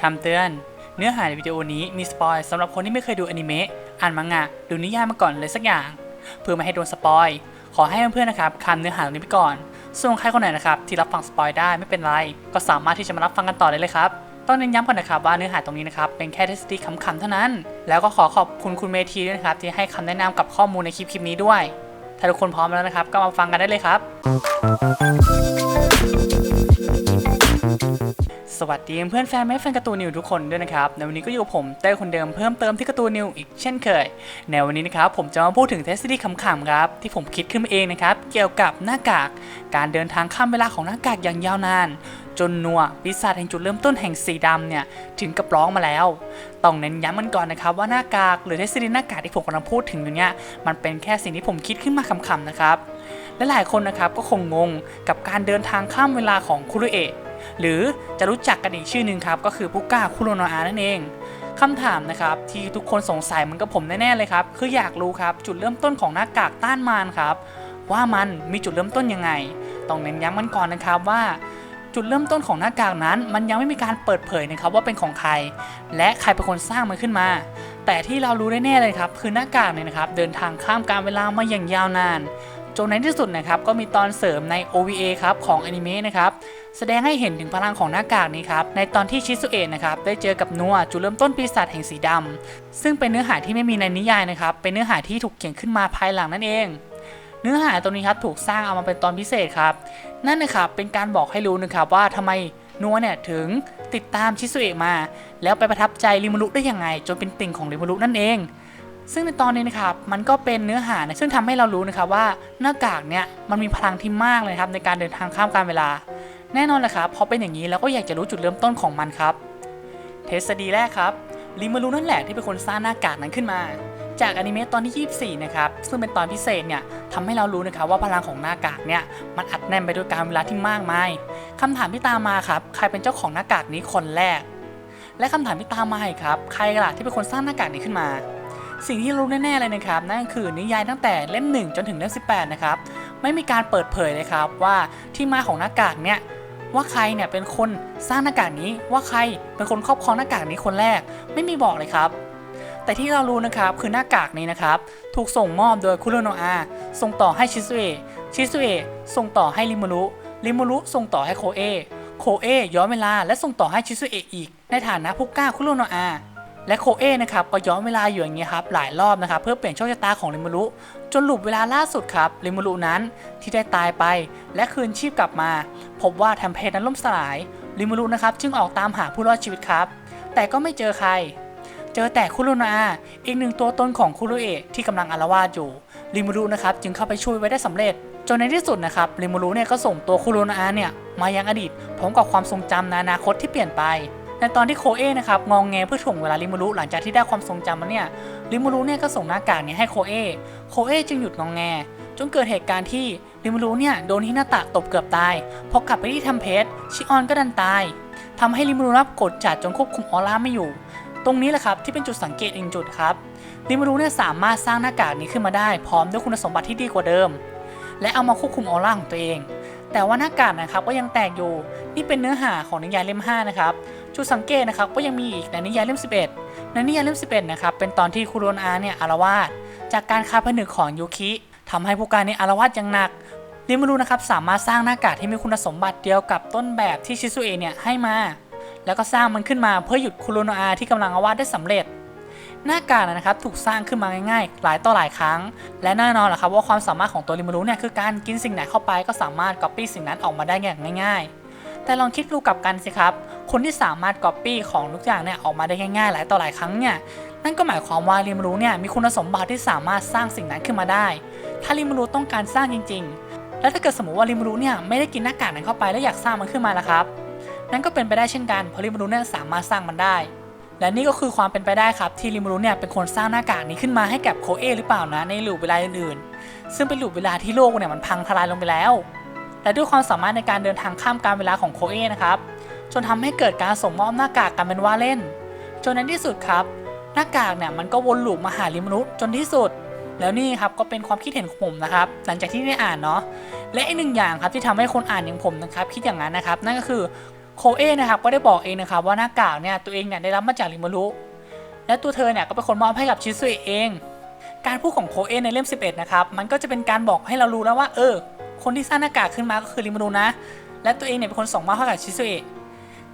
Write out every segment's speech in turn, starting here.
คำเตือน เนื้อหาในวิดีโอนี้มีสปอยสำหรับคนที่ไม่เคยดูอนิเมะอ่านมังงะหรือนิยายมาก่อนเลยสักอย่าง เพื่อไม่ให้โดนสปอย ขอให้เพื่อนๆนะครับคำเนื้อหาตรงนี้ไปก่อน ส่วนใครคนไหนนะครับที่รับฟังสปอยได้ไม่เป็นไร ก็สามารถที่จะมารับฟังกันต่อได้เลยครับต้องเน้นย้ำก่อนนะครับว่าเนื้อหาตรงนี้นะครับเป็นแค่ทฤษฎีขำๆเท่านั้น แล้วก็ขอขอบคุณคุณเมทีด้วยนะครับที่ให้คำแนะนำกับข้อมูลในคลิปคลิปนี้ด้วย ถ้าทุกคนพร้อมแล้วนะครับ ก็มาฟังกันได้เลยครับ สวัสดีเพื่อนแฟนแม่แฟนการ์ตูนนิวทุกคนด้วยนะครับ ในวันนี้ก็อยู่ผมเต้คนเดิมเพิ่มเติมที่การ์ตูนนิวอีกเช่นเคย ในวันนี้นะครับผมจะมาพูดถึงทฤษฎีขำๆครับที่ผมคิดขึ้นมาเองนะครับเกี่ยวกับหน้ากาก การเดินทางข้ามเวลาของหน้ากากอย่างยาวนาน จนนัวปีศาจแห่งจุดเริ่มต้นแห่งสีดำเนี่ยถึงกับร้องมาแล้ว ต้องเน้นย้ำกันก่อนนะครับว่าหน้ากากหรือทฤษฎีหน้ากากที่ผมกำลังพูดถึงอยู่เนี่ยมันเป็นแค่สิ่งที่ผมคิดขึ้นมาขำๆนะครับและหลายคนนะครับก็คงงงกับการเดินทางข้ามเวลาของคุรุเอะ หรือจะรู้จักกันอีกชื่อหนึ่งครับก็คือพุก้าคุโรโนอานั่นเองคำถามนะครับที่ทุกคนสงสัยเหมือนกับผมแน่ๆเลยครับคืออยากรู้ครับจุดเริ่มต้นของหน้ากากต้านมารครับว่ามันมีจุดเริ่มต้นยังไง ต้องเน้นย้ำกันก่อนนะครับว่า จุดเริ่มต้นของหน้ากากนั้น มันยังไม่มีการเปิดเผยนะครับว่าเป็นของใคร และใครเป็นคนสร้างมันขึ้นมา แต่ที่เรารู้แน่ๆเลยครับคือหน้ากากเนี่ยนะครับเดินทางข้ามการเวลามาอย่างยาวนาน จนในที่สุดนะครับก็มีตอนเสริมใน OVA ครับของอนิเมะนะครับแสดงให้เห็นถึงพลังของหน้ากากนี้ครับในตอนที่ชิซุเอะนะครับได้เจอกับนัวจุดเริ่มต้นปีศาจแห่งสีดำซึ่งเป็นเนื้อหาที่ไม่มีในนิยายนะครับเป็นเนื้อหาที่ถูกเขียนขึ้นมาภายหลังนั่นเอง เนื้อหาตรงนี้ครับถูกสร้างเอามาเป็นตอนพิเศษครับนั่นนะครับเป็นการบอกให้รู้นะครับว่าทำไมนัวเนี่ยถึงติดตามชิซุเอะมา แล้วไปประทับใจริมุรุได้ยังไง จนเป็นติ่งของริมุรุนั่นเอง ซึ่งในตอนนี้นะครับมันก็เป็นเนื้อหานะซึ่งทำให้เรารู้นะครับว่าหน้ากากเนี่ยมันมีพลังที่มากเลยครับในการเดินทางข้ามการเวลา แน่นอนแหละครับพอเป็นอย่างนี้เราก็อยากจะรู้จุดเริ่มต้นของมันครับ เทสดีแรกครับริมารุนั่นแหละที่เป็นคนสร้างหน้ากากนั้นขึ้นมา จากอนิเมะตอนที่ 24 นะครับซึ่งเป็นตอนพิเศษเนี่ยทำให้เรารู้นะครับว่าพลังของหน้ากากเนี่ยมันอัดแน่นไปด้วยการเวลาที่มากมายคำถามที่ตามมาครับใครเป็นเจ้าของหน้ากากนี้คนแรก และคำถามที่ตามมาครับใครล่ะที่เป็นคนสร้างหน้ากากนี้ขึ้นมา สิ่งที่รู้แน่ๆเลยนะครับนั่นคือนิยายตั้งแต่เล่ม 1 จนถึงเล่ม 18 นะครับ ไม่มีการเปิดเผยเลยครับว่าที่มาของหน้ากากเนี่ยว่าใครเนี่ยเป็นคนสร้างหน้ากากนี้ว่าใครเป็นคนครอบครองหน้ากากนี้คนแรก ไม่มีบอกเลยครับ แต่ที่เรารู้นะครับคือหน้ากากนี้นะครับ ถูกส่งมอบโดยคุโรโนะอาส่งต่อให้ชิซุเอะชิซุเอะส่งต่อให้ริมูรุริมูรุส่งต่อให้โคเอะโคเอะย้อนเวลาและส่งต่อให้ชิซุเอะอีก ในฐานะผู้กล้าคุโรโนะอา และโคเอะนะครับก็ย้อนเวลาอยู่อย่างเงี้ยครับหลายรอบนะครับเพื่อเปลี่ยนโชคชะตาของริมูรุจนหลุดเวลาล่าสุดครับริมูรุนั้นที่ได้ตายไป และคืนชีพกลับมา พบว่าแทมเพลนั้นล่มสลายริมูรุนะครับจึงออกตามหาผู้รอดชีวิตครับ แต่ก็ไม่เจอใคร เจอแต่คุรุนาอีกหนึ่งตัวตนของคุรุเอะที่กำลังอาละวาดอยู่ริมูรุนะครับจึงเข้าไปช่วยไว้ได้สำเร็จจนในที่สุดนะครับริมูรุเนี่ยก็ส่งตัวคุรุนาเนี่ยมายังอดีตพร้อมกับความทรงจำในอนาคตที่เปลี่ยนไป ในตอนที่โคเอะนะครับงองแงเพื่อถ่วงเวลาริมูรุหลังจากที่ได้ความทรงจำมาเนี่ยริมูรุเนี่ยก็ส่งหน้ากากเนี่ยให้โคเอะโคเอะจึงหยุดงองแง จนเกิดเหตุการณ์ที่ริมูรุเนี่ยโดนฮินาตะตบเกือบตาย พอกลับไปที่ทำเพชรชิออนก็ดันตายทำให้ริมูรุรับกดจัดจนควบคุมออร่าไม่อยู่ ตรงนี้แหละครับที่เป็นจุดสังเกตอีกจุดครับริมารุเนี่ยสามารถสร้างหน้ากากนี้ขึ้นมาได้ พร้อมด้วยคุณสมบัติที่ดีกว่าเดิม และเอามาควบคุมออร่าของตัวเอง แต่ว่าหน้ากากนะครับก็ยังแตกอยู่ นี่เป็นเนื้อหาของนิยายเล่ม5นะครับ จุดสังเกตนะครับก็ยังมีอีกในนิยายเล่ม 11 ในนิยายเล่ม 11 นะครับ เป็นตอนที่คุโรนอาเนี่ยอารวาสจากการคาผนึกของยูคิทำให้ผู้การนี่ยอารวาสอย่างหนักริมารุนะครับสามารถสร้างหน้ากากที่มีคุณสมบัติเดียวกับต้นแบบที่ชิซุเอะเนี่ยให้มา แล้วก็สร้างมันขึ้นมาเพื่อหยุดคุโรนอาที่กำลังอาวาสได้สำเร็จ หน้ากากนะครับถูกสร้างขึ้นมาง่ายๆ หลายต่อหลายครั้ง และแน่นอนแหละครับว่าความสามารถของตัวริมารุเนี่ยคือการกินสิ่งไหนเข้าไปก็สามารถก๊อปปี้สิ่งนั้นออกมาได้อย่างง่าย ๆ แต่ลองคิดดูกับกันสิครับ คนที่สามารถก๊อปปี้ของทุกอย่างเนี่ยออกมาได้ง่ายๆ หลายต่อหลายครั้งเนี่ยนั่นก็หมายความว่าริมารุเนี่ยมีคุณสมบัติที่สามารถสร้างสิ่งนั้นขึ้นมาได้ ถ้าริมารุต้องการสร้างจริง ๆ แล้วถ้าเกิดสมมติว่าริมารุเนี่ยไม่ได้กินหน้ากากนั้นเข้าไปแล้วอยากสร้างมันขึ้นมาล่ะครับ นั่นก็เป็นไปได้เช่นกันเพราะริมารุเนี่ยสามารถสร้างมันได้ และนี่ก็คือความเป็นไปได้ครับที่ริมารุเนี่ยเป็นคนสร้างหน้ากากนี้ขึ้นมาให้กับโคเอหรือเปล่านะในลูปเวลาอื่นๆซึ่งเป็นลูปเวลาที่โลกเนี่ยมันพังทลายลงไปแล้ว และด้วยความสามารถในการเดินทางข้ามการเวลาของโคเอะนะครับ จนทำให้เกิดการส่งมอบหน้ากากกันเป็นว่าเล่น จนในที่สุดครับ หน้ากากเนี่ยมันก็วนลูปมาหาริมารุจนที่สุด แล้วนี่ครับก็เป็นความคิดเห็นของผมนะครับ หลังจากที่ได้อ่านเนาะ และอีกหนึ่งอย่างครับที่ทำให้คนอ่านอย่างผมนะครับคิดอย่างนั้นนะครับ นั่นก็คือโคเอะนะครับก็ได้บอกเองนะครับว่าหน้ากากเนี่ยตัวเองเนี่ยได้รับมาจากริมารุและตัวเธอเนี่ยก็เป็นคนมอบให้กับชิซุเอะเองการพูดของโคเอะในเล่ม 11 นะครับ มันก็จะเป็นการบอกให้เรารู้แล้วว่า เออ คนที่สร้างหน้ากากขึ้นมาก็คือริมารุนะ และตัวเองเนี่ยเป็นคนส่งมอบให้กับชิซุเอะ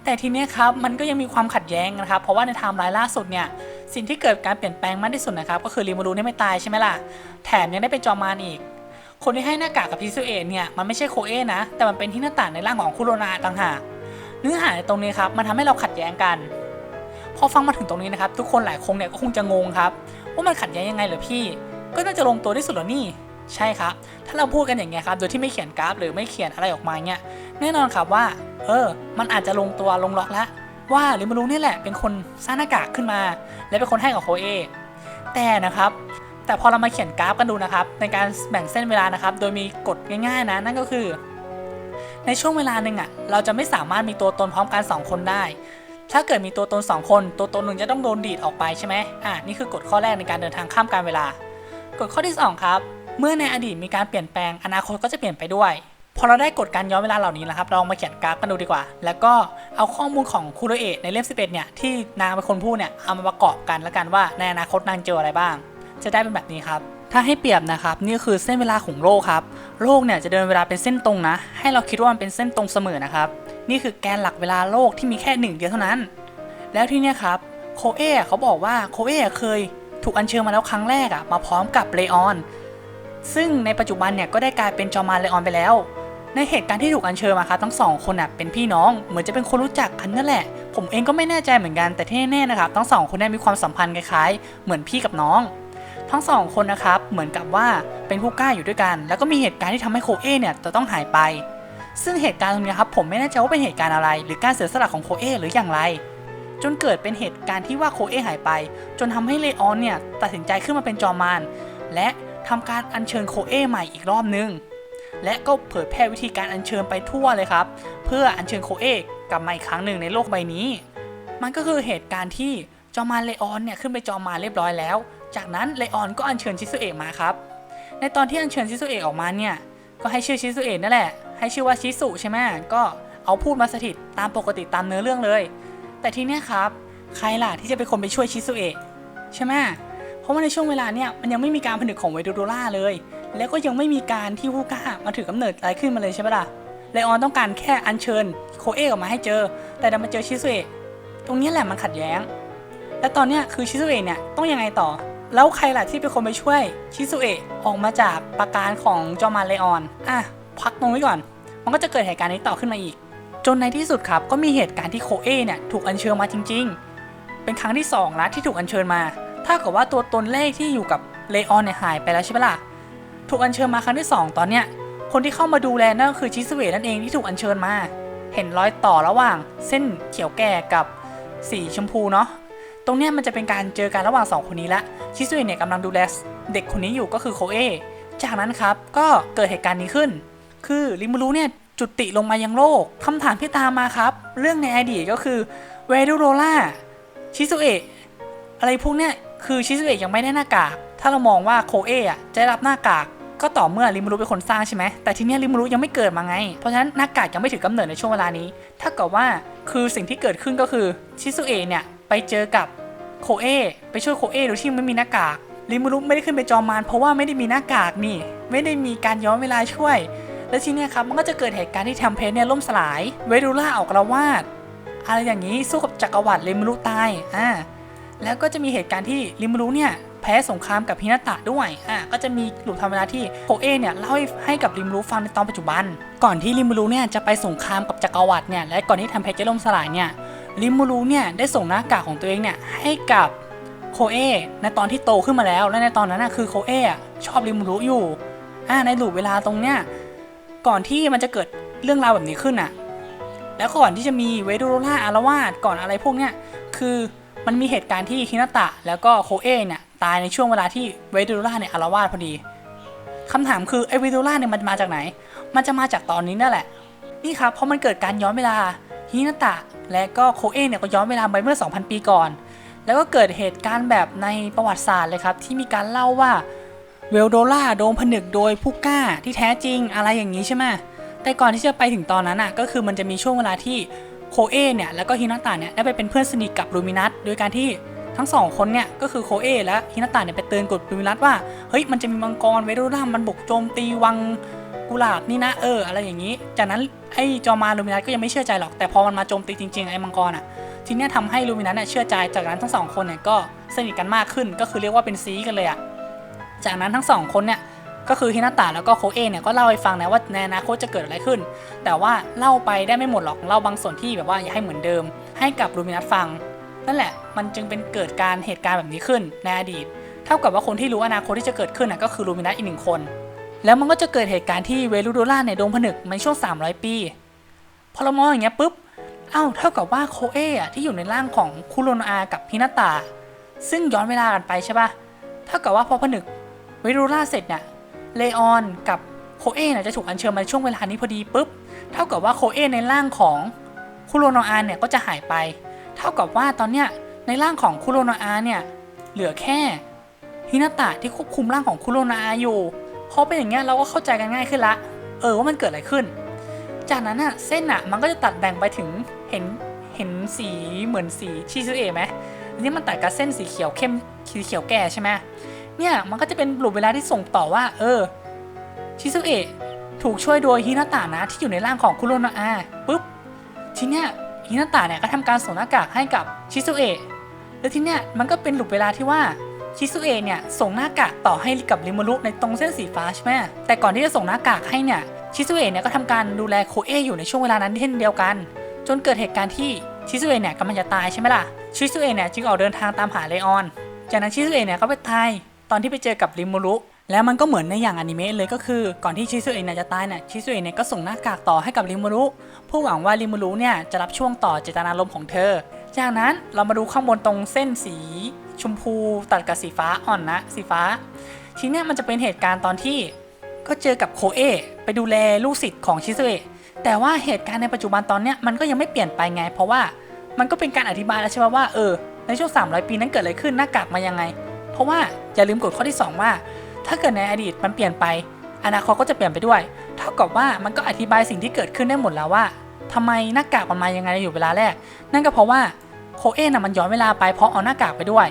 แต่ทีเนี้ยครับมันก็ยังมีความขัดแย้งนะครับ เพราะว่าในไทม์ไลน์ล่าสุดเนี่ยสิ่งที่เกิดการเปลี่ยนแปลงมากที่สุดนะครับก็คือริมารุเนี่ยไม่ตายใช่ไหมล่ะแถมยังได้เป็นจอมารอีก คนที่ให้หน้ากากกับชิซุเอะเนี่ยมันไม่ใช่โคเอะนะ แต่มันเป็นที่หน้าต่างในร่างของคุโรนาต่างหากเนื้อหาในตรงนี้ครับมันทำให้เราขัดแย้งกันพอฟังมาถึงตรงนี้นะครับทุกคนหลายคนเนี่ยก็คงจะงงครับว่ามันขัดแย้งยังไงเหรอพี่ ก็น่าจะลงตัวที่สุดแล้วนี่ ใช่ครับ ถ้าเราพูดกันอย่างเงี้ยครับ โดยที่ไม่เขียนกราฟ หรือไม่เขียนอะไรออกมาเงี้ย แน่นอนครับว่า เออ มันอาจจะลงตัวลงล็อกแล้วว่าริมารุนี่แหละเป็นคนสร้างหน้ากากขึ้นมา และเป็นคนให้กับโคเอ แต่นะครับ แต่พอเรามาเขียนกราฟกันดูนะครับ ในการแบ่งเส้นเวลานะครับ โดยมีกฎง่ายๆนะ นั่นก็คือ ในช่วงเวลาหนึ่งอะ เราจะไม่สามารถมีตัวตนพร้อมกันสองคนได้ ถ้าเกิดมีตัวตน 2 คน ตัวตนหนึ่งจะต้องโดนดีดออกไปใช่ไหมอ่านี่คือกฎข้อแรกในการเดินทางข้ามการเวลา กฎข้อที่ 2 ครับ เมื่อในอดีตมีการเปลี่ยนแปลงอนาคตก็จะเปลี่ยนไปด้วยพอเราได้กฎการย้อนเวลาเหล่านี้แล้วครับ เรามาเขียนกราฟกันดูดีกว่า แล้วก็เอาข้อมูลของคูโรเอะในเล่ม 11 เนี่ย ที่นางเป็นคนพูดเนี่ย เอามาประกอบกันแล้วกันว่าในอนาคตนางเจออะไรบ้าง จะได้เป็นแบบนี้ครับ ถ้าให้เปรียบนะครับ นี่คือเส้นเวลาของโลกครับ โลกเนี่ยจะเดินเวลาเป็นเส้นตรงนะ ให้เราคิดว่ามันเป็นเส้นตรงเสมอนะครับ นี่คือแกนหลักเวลาโลกที่มีแค่หนึ่งเดียวเท่านั้น แล้วที่เนี่ยครับ โคเอะเขาบอกว่าโคเอะเคย ถูกอัญเชิญมาแล้วครั้งแรกอะมาพร้อมกับเลออน ซึ่งในปัจจุบันเนี่ยก็ได้กลายเป็นจอมมาเลออนไปแล้ว ในเหตุการณ์ที่ถูกอัญเชิญมาครับทั้งสองคนน่ะเป็นพี่น้องเหมือนจะเป็นคนรู้จักกันนั่นแหละ ผมเองก็ไม่แน่ใจเหมือนกันแต่ที่แน่ๆนะครับทั้งสองคนเนี่ยมีความสัมพันธ์คล้ายๆ เหมือนพี่กับน้อง ทั้งสองคนนะครับเหมือนกับว่าเป็นผู้กล้าอยู่ด้วยกัน แล้วก็มีเหตุการณ์ที่ทำให้โคเอเนี่ยจะต้องหายไป ซึ่งเหตุการณ์ตรงนี้ครับผมไม่แน่ใจว่าเป็นเหตุการณ์อะไร หรือการเสียสละของโคเอหรืออย่างไรจนเกิดเป็นเหตุการณ์ที่ว่าโคเอหายไป จนทำให้เลออนเนี่ยตัดสินใจขึ้นมาเป็นจอมารและ ทำการอัญเชิญโคเอใหม่อีกรอบนึง และก็เผยแพร่วิธีการอัญเชิญไปทั่วเลยครับ เพื่ออัญเชิญโคเอกลับมาอีกครั้งหนึ่งในโลกใบนี้ มันก็คือเหตุการณ์ที่จอมารเลออนเนี่ยขึ้นไปจอมมารเรียบร้อยแล้ว จากนั้นเลออนก็อัญเชิญชิซุเอะมาครับ ในตอนที่อัญเชิญชิซุเอะออกมาเนี่ยก็ให้ชื่อชิซุเอะนั่นแหละ ให้ชื่อว่าชิสุใช่ไหมก็เอาพูดมาสถิตตามปกติตามเนื้อเรื่องเลย แต่ทีเนี้ยครับ ใครล่ะที่จะเป็นคนไปช่วยชิซุเอะใช่ไหม ราะว่าในช่วงเวลาเนี้ยมันยังไม่มีการผนึกของเวโดโดล่าเลย แล้วก็ยังไม่มีการที่ฮูก้ามาถือกำเนิดอะไรขึ้นมาเลยใช่ไหมล่ะเลออนต้องการแค่อัญเชิญโคเอะออกมาให้เจอ แต่ดันมาเจอชิซุเอะตรงนี้แหละมันขัดแย้ง และตอนเนี้ยคือชิซุเอะเนี่ยต้องยังไงต่อ แล้วใครล่ะที่เป็นคนไปช่วยชิซุเอะออกมาจากปราการของจอมารเลออนอะพักตรงไว้ก่อน มันก็จะเกิดเหตุการณ์นี้ต่อขึ้นมาอีก จนในที่สุดครับก็มีเหตุการณ์ที่โคเอะเนี่ยถูกอัญเชิญมาจริง ๆ เป็นครั้งที่2แล้วที่ถูกอัญเชิญมา ถ้ากับว่าตัวตนเลขที่อยู่กับเลออนเนี่ยหายไปแล้วใช่ไหมล่ะ ถูกอัญเชิญมาครั้งที่ 2 ตอนเนี้ย คนที่เข้ามาดูแลนั่นก็คือชิสเวนั่นเองที่ถูกอัญเชิญมา เห็นรอยต่อระหว่างเส้นเขียวแก่กับสีชมพูเนาะ ตรงเนี้ยมันจะเป็นการเจอกันระหว่างสองคนนี้ละ ชิสเวเนี่ยกำลังดูแลเด็กคนนี้อยู่ก็คือโคเอ จากนั้นครับก็เกิดเหตุการณ์นี้ขึ้น คือริมูรุเนี่ยจุติลงมายังโลกคำถามที่ตามมาครับ เรื่องในอดีตก็คือเวดูโรล่าชิซุเอะอะไรพวกเนี้ย คือชิซุเอะยังไม่ได้หน้ากาก ถ้าเรามองว่าโคเอะจะได้รับหน้ากากก็ต่อเมื่อริมูรุเป็นคนสร้างใช่ไหม แต่ทีนี้ริมูรุยังไม่เกิดมาไง เพราะฉะนั้นหน้ากากยังไม่ถือกำเนิดในช่วงเวลานี้ ถ้าเกิดว่าคือสิ่งที่เกิดขึ้นก็คือชิซุเอะเนี่ยไปเจอกับโคเอะไปช่วยโคเอะโดยที่ไม่มีหน้ากากริมูรุไม่ได้ขึ้นไปจอมมารเพราะว่าไม่ได้มีหน้ากากนี่ ไม่ได้มีการย้อนเวลาช่วย แล้วทีนี้ครับมันก็จะเกิดเหตุการณ์ที่แทมเพสเนี่ยล่มสลาย เวดูล่าออกกระวาดอะไรอย่างนี้สู้กับจักรวรรดิริมูรุตาย อ่า แล้วก็จะมีเหตุการณ์ที่ริมูรุเนี่ยแพ้สงครามกับฮินาตะด้วย อ่าก็จะมีหลุมทำเวลาที่โคเอเนี่ยเล่าให้ให้กับริมูรุฟังในตอนปัจจุบัน ก่อนที่ริมูรุเนี่ยจะไปสงครามกับจักรวรรดิเนี่ย และก่อนที่แทมเพสจะล่มสลายเนี่ย ริมูรุเนี่ยได้ส่งหน้ากากของตัวเองเนี่ยให้กับโคเอในตอนที่โตขึ้นมาแล้ว และในตอนนั้นน่ะคือโคเอชอบริมูรุอยู่ อ่าในหลุมเวลาตรงเนี้ย ก่อนที่มันจะเกิดเรื่องราวแบบนี้ขึ้นน่ะ แล้วก่อนที่จะมีเวโดโรล่าอารวาสก่อนอะไรพวกเนี้ย คือ มันมีเหตุการณ์ที่ฮินาตะแล้วก็โคเอะเนี่ยตายในช่วงเวลาที่เวดโรล่าเนี่ยอารวาสพอดีคำถามคือไอเวดโรล่าเนี่ยมันมาจากไหน มันจะมาจากตอนนี้นั่นแหละ นี่ครับเพราะมันเกิดการย้อนเวลาฮินาตะและก็โคเอะเนี่ยก็ย้อนเวลาไปเมื่อ 2,000 ปีก่อน แล้วก็เกิดเหตุการณ์แบบในประวัติศาสตร์เลยครับที่มีการเล่าว่าเวลโดล่าโดนผนึกโดยผู้กล้าที่แท้จริงอะไรอย่างนี้ใช่ไหมแต่ก่อนที่จะไปถึงตอนนั้นอะก็คือมันจะมีช่วงเวลาที่ โคเอเนี่ยแล้วก็ฮินาตะเนี่ยได้ไปเป็นเพื่อนสนิทกับลูมินัสโดยการที่ทั้งสองคนเนี่ยก็คือโคเอและฮินาตะเนี่ยไปเตือนกดลูมินัสว่าเฮ้ยมันจะมีมังกรเวโรนามันบุกโจมตีวังกุหลาบนี่นะเอออะไรอย่างนี้ จากนั้นไอ้จอมารลูมินัสก็ยังไม่เชื่อใจหรอกแต่พอมันมาโจมตีจริงๆไอ้มังกรอะทีเนี้ยทำให้ลูมินัสเนี่ยเชื่อใจจากนั้นทั้งสองคนเนี่ยก็สนิทกันมากขึ้นก็คือเรียกว่าเป็นซีกันเลยอะจากนั้นทั้งสองคนเนี่ย ก็คือฮินาตะแล้วก็โคเอเนี่ยก็เล่าให้ฟังนะว่าในอนาคตจะเกิดอะไรขึ้น แต่ว่าเล่าไปได้ไม่หมดหรอกเล่าบางส่วนที่แบบว่าอยากให้เหมือนเดิม ให้กับลูมินัสฟัง นั่นแหละมันจึงเป็นเกิดการเหตุการณ์แบบนี้ขึ้นในอดีต เท่ากับว่าคนที่รู้อนาคตที่จะเกิดขึ้นนะก็คือลูมินัสอีกหนึ่งคน แล้วมันก็จะเกิดเหตุการณ์ที่เวลูโดล่าในดงผนึกในช่วง 300 ปีพอเรามองอย่างเงี้ยปุ๊บเอ้าเท่ากับว่าโคเอะที่อยู่ในร่างของคุโรนอากับฮินาตะซึ่งย้อนเวลากันไปใช่ปะเท่ากับว่าพอผนึกเวลูโดล่าเสร็จเนี่ย เลออนกับโคเอะเนี่ยจะถูกอัญเชิญมาช่วงเวลานี้พอดีปุ๊บ เท่ากับว่าโคเอะในร่างของคุโรโนอาเนี่ยก็จะหายไป เท่ากับว่าตอนเนี้ยในร่างของคุโรโนอาเนี่ยเหลือแค่ฮินาตะที่ควบคุมร่างของคุโรโนอาอยู่ พอเป็นอย่างเงี้ยเราก็เข้าใจกันง่ายขึ้นละ เออว่ามันเกิดอะไรขึ้น จากนั้นอะเส้นอะมันก็จะตัดแบ่งไปถึงเห็นเห็นสีเหมือนสีชิซูเอะไหมนนี้มันตัดกับเส้นสีเขียวเข้มสีเขียวแก่ใช่ไหม เนี่ยมันก็จะเป็นหลูปเวลาที่ส่งต่อว่า เออ ชิซุเอะถูกช่วยโดยฮินาตะนะที่อยู่ในร่างของคุโรนะอาปุ๊บทีเนี้ยฮินาตะเนี่ยก็ทำการส่งหน้ากากให้กับชิซุเอะแล้วทีเนี้ยมันก็เป็นหลุปเวลาที่ว่าชิซุเอะเนี่ยส่งหน้ากากต่อให้กับริมูรุในตรงเส้นสีฟ้าใช่ไหมแต่ก่อนที่จะส่งหน้ากากให้เนี่ยชิซุเอะเนี่ยก็ทำการดูแลโคเอะอยู่ในช่วงเวลานั้นเช่นเดียวกัน จนเกิดเหตุการณ์ที่ชิซุเอะเนี่ยกำลังจะตายใช่ไหมล่ะชิซุเอะเนี่ยจึงออกเดินทางตามหาเลออน จากนั้นชิซุเอะเนี่ยก็ไปตาย ตอนที่ไปเจอกับริมูรุแล้วมันก็เหมือนในอย่างอนิเมะเลยก็คือก่อนที่ชิซุเอะเนี่ยจะตายเนี่ยชิซุเอะเนี่ยก็ส่งหน้ากากต่อให้กับริมูรุเพื่อหวังว่าริมูรุเนี่ยจะรับช่วงต่อเจตนารมณ์ของเธอ จากนั้นเรามาดูข้างบนตรงเส้นสีชมพูตัดกับสีฟ้าอ่อนนะสีฟ้า ทีเนี้ยมันจะเป็นเหตุการณ์ตอนที่ก็เจอกับโคเอะไปดูแลลูกศิษย์ของชิซุเอะแต่ว่าเหตุการณ์ในปัจจุบันตอนเนี้ยมันก็ยังไม่เปลี่ยนไปไง เพราะว่ามันก็เป็นการอธิบายแล้วใช่ไหมว่าเออในช่วง 300 ปีนั้นเกิดอะไรขึ้นหน้ากากมายังไง ราะว่าอย่าลืมกฎข้อที่ 2 ว่า ถ้าเกิดในอดีตมันเปลี่ยนไป อนาคตก็จะเปลี่ยนไปด้วย เท่ากับว่ามันก็อธิบายสิ่งที่เกิดขึ้นได้หมดแล้วว่าทำไมหน้ากากมันมายังไงอยู่เวลาแรก นั่นก็เพราะว่าโคเอะน่ะมันย้อนเวลาไปเพราะเอาหน้ากากไปด้วย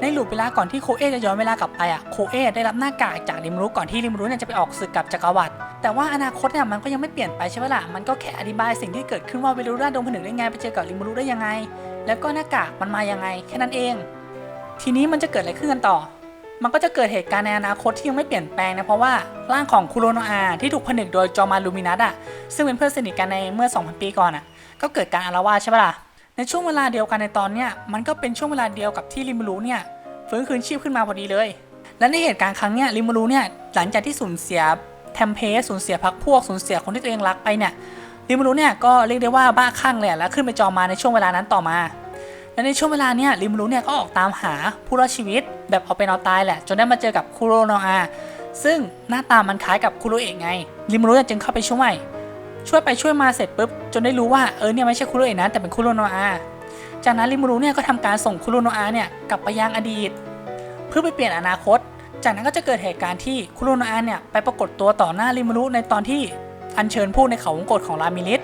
ในลูปเวลาก่อนที่โคเอะจะย้อนเวลากลับไปอะโคเอะได้รับหน้ากากจากริมรุก่อนที่ริมรุเนี่ยจะไปออกศึกกับจักรวรรดิแต่ว่าอนาคตเนี่ยมันก็ยังไม่เปลี่ยนไปใช่ไหมล่ะมันก็แค่อธิบายสิ่งที่เกิดขึ้นว่าเวลูราดงผนึกได้ไงไปเจอกับริมรุได้ยังไง แล้วก็หน้ากากมันมายังไงแค่นั้นเอง ทีนี้มันจะเกิดอะไรขึ้นกันต่อ มันก็จะเกิดเหตุการณ์ในอนาคตที่ยังไม่เปลี่ยนแปลงนะเพราะว่าร่างของคุโรโนอาที่ถูกผนึกโดยจอมาลูมินัสอะซึ่งเป็นเพื่อนสนิทกันในเมื่อ 2,000 ปีก่อนอะก็เกิดการอาละวาดใช่ปะล่ะในช่วงเวลาเดียวกันในตอนเนี้ยมันก็เป็นช่วงเวลาเดียวกับที่ริมูรุเนี่ยฟื้นคืนชีพขึ้นมาพอดีเลย และในเหตุการณ์ครั้งเนี้ยริมูรุเนี่ยหลังจากที่สูญเสียแทมเพสสูญเสียพักพวกสูญเสียคนที่ตัวเองรักไปเนี่ยริมูรุเนี่ยก็เรียกได้ว่าบ้าคลั่งเลยแล้วขึ้นไปจอมาในช่วงเวลานั้นต่อมา และในช่วงเวลาเนี้ยริมรุเนี่ยก็ออกตามหาผู้รอดชีวิต แบบเอาเป็นเอาตายแหละ จนได้มาเจอกับคุโรโนะอาซึ่งหน้าตามันคล้ายกับคุโรเอะไง ริมรุเนี่ยจึงเข้าไปช่วย ช่วยไปช่วยมาเสร็จปุ๊บจนได้รู้ว่าเออเนี่ยไม่ใช่คุโรเอะนะแต่เป็นคุโรโนะอาจากนั้นริมรุเนี่ยก็ทำการส่งคุโรโนะอาเนี่ยกลับไปยังอดีต เพื่อไปเปลี่ยนอนาคต จากนั้นก็จะเกิดเหตุการณ์ที่คุโรโนะอาเนี่ยไปปรากฏตัวต่อหน้าริมรุในตอนที่อัญเชิญผู้ในเขาวงกตของรามิลิส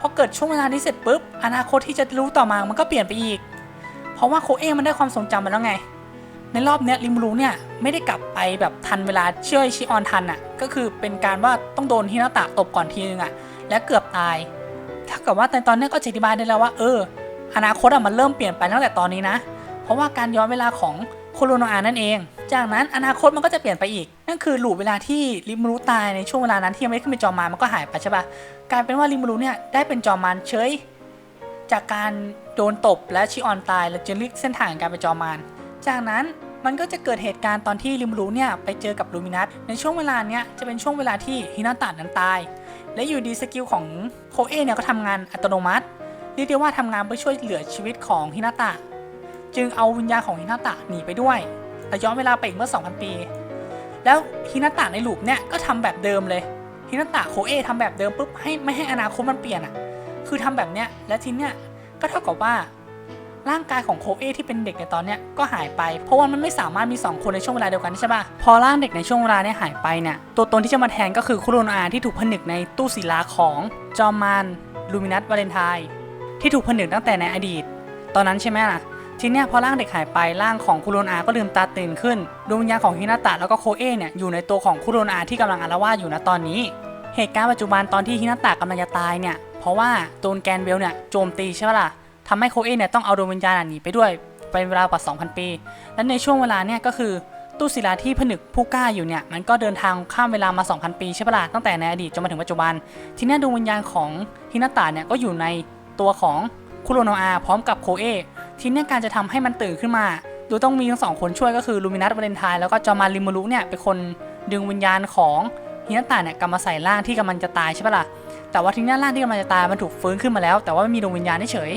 พอเกิดช่วงเวลานี้เสร็จปุ๊บอนาคตที่จะรู้ต่อมามันก็เปลี่ยนไปอีก ราะว่าโคเอะมันได้ความทรงจำมาแล้วไง ในรอบเนี้ยริมรูเนี่ยไม่ได้กลับไปแบบทันเวลาเชื่อชิออนทันอะก็คือเป็นการว่าต้องโดนฮินาตะตบก่อนทีนึงอะและเกือบตาย ถ้ากับว่าในตอนนี้ก็จะอธิบายได้แล้วว่า เออ อนาคตอะมันเริ่มเปลี่ยนไปตั้งแต่ตอนนี้นะ เพราะว่าการย้อนเวลาของโคโรโนอานั่นเอง จากนั้นอนาคตมันก็จะเปลี่ยนไปอีก นั่นคือหลูเวลาที่ริมรูตายในช่วงเวลานั้นที่ยังไม่ได้ขึ้นเป็นจอมมารมันก็หายไปใช่ปะกลายเป็นว่าริมรูเนี่ยได้เป็นจอมมารเฉย จากการโดนตบและชิออนตายและจึงเลือกเส้นทางการไปจอมารจากนั้นมันก็จะเกิดเหตุการณ์ตอนที่ริมรูเนี่ยไปเจอกับลูมินัสในช่วงเวลาเนี้ยจะเป็นช่วงเวลาที่ฮินาตะนั้นตาย และอยู่ดีสกิลของโคเอะเนี่ยก็ทำงานอัตโนมัติเรียกได้ว่าทำงานเพื่อช่วยเหลือชีวิตของฮินาตะ จึงเอาวิญญาณของฮินาตะหนีไปด้วยและย้อนเวลาไปอีกเมื่อ 2,000 ปี แล้วฮินาตะในลูปเนี่ยก็ทำแบบเดิมเลยฮินาตะโคเอะทำแบบเดิมปุ๊บให้ไม่ให้อนาคตมันเปลี่ยนอะ คือทำแบบเนี้ยและทีเนี้ยก็เท่ากับว่าร่างกายของโคเอที่เป็นเด็กในตอนเนี้ยก็หายไป เพราะว่ามันไม่สามารถมี 2 คนในช่วงเวลาเดียวกันใช่ปะพอร่างเด็กในช่วงเวลาเนี้ยหายไปเนี่ยตัวตนที่จะมาแทนก็คือคุโรนอาที่ถูกผนึกในตู้ศิลาของจอมมานลูมินัสวาเลนไทน์ที่ถูกผนึกตั้งแต่ในอดีต ตอนนั้นใช่ไหมล่ะทีเนี้ยพอร่างเด็กหายไปร่างของคุโรนอาก็ลืมตาตื่นขึ้นดวงวิญญาณของฮินาตะแล้วก็โคเอะเนี่ยอยู่ในตัวของคุโรนอาที่กำลังอาละวาดอยู่นะตอนนี้ เหตุการณ์ปัจจุบันตอนที่ฮินาตะกำลังจะตายเนี่ย เพราะว่าโดนแกนเวลเนี่ยโจมตีใช่ไหมล่ะทำให้โคเอเนี่ยต้องเอาดวงวิญญาณหนีไปด้วยเป็นเวลากว่า 2,000 ปี และในช่วงเวลาเนี่ยก็คือตู้ศิลาที่ผนึกผู้กล้าอยู่เนี่ยมันก็เดินทางข้ามเวลามา 2,000 ปีใช่ปะล่ะตั้งแต่ในอดีตจนมาถึงปัจจุบัน ทีนี้ดวงวิญญาณของฮินาตะเนี่ยก็อยู่ในตัวของคุโรโนอาพร้อมกับโคเอทีนี้การจะทำให้มันตื่นขึ้นมาโดยต้องมีทั้งสองคนช่วยก็คือลูมินัสวาเลนไทน์แล้วก็จอมาริมูรุเนี่ยเป็นคนดึงวิญญาณของฮินาตะเนี่ยกลับมาใส่ร่างที่กำลังจะตายใช่ปะล่ะ แต่ว่าทีเนี้ยร่างที่กำลังจะตายมันถูกฟื้นขึ้นมาแล้ว แต่ว่าไม่มีดวงวิญญาณเฉย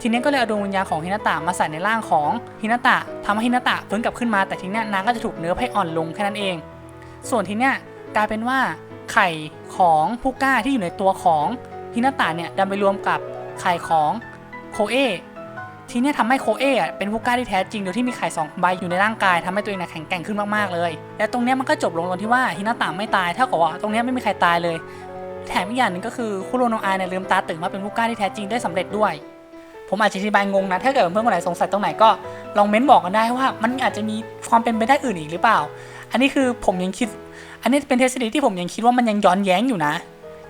ทีเนี้ยก็เลยเอาดวงวิญญาณของฮินาตะมาใส่ในร่างของฮินาตะทำให้ฮินาตะฟื้นกลับขึ้นมาแต่ทีเนี้ยนางก็จะถูกเนื้อให้อ่อนลงแค่นั้นเอง ส่วนทีเนี้ยกลายเป็นว่าไข่ของผู้กล้าที่อยู่ในตัวของฮินาตะเนี่ยดันไปรวมกับไข่ของโคเอทีเนี้ยทำให้โคเอะอะเป็นผู้กล้าที่แท้จริงโดยที่มีไข่สองใบอยู่ในร่างกายทำให้ตัวเองน่ะแข็งแกร่งขึ้นมากๆเลย และตรงเนี้ยมันก็จบลงตรงที่ว่าฮินาตะไม่ตายเท่ากับว่าตรงนี้ไม่มีใครตายเลย แถมอีกอย่างหนึ่งก็คือคุโรโนอาเนี่ยลืมตาตื่นมาเป็นผู้กล้าที่แท้จริงได้สำเร็จด้วย ผมอาจจะอธิบายงงนะ ถ้าเกิดเพื่อนคนไหนสงสัยตรงไหนก็ลองเม้นบอกกันได้ว่า มันอาจจะมีความเป็นไปได้อื่นอีกหรือเปล่า อันนี้คือผมยังคิด อันนี้เป็นทฤษฎีที่ผมยังคิดว่ามันยังย้อนแย้งอยู่นะ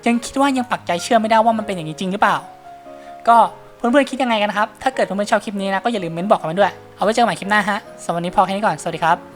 ยังคิดว่ายังปักใจเชื่อไม่ได้ว่ามันเป็นอย่างนี้จริงหรือเปล่า ก็เพื่อนๆคิดยังไงกันครับ ถ้าเกิดเพื่อนๆชอบคลิปนี้นะก็อย่าลืมเม้นบอกกันด้วย เอาไว้เจอกันใหม่คลิปหน้าฮะสำหรับวันนี้พอแค่นี้ก่อน สวัสดีครับ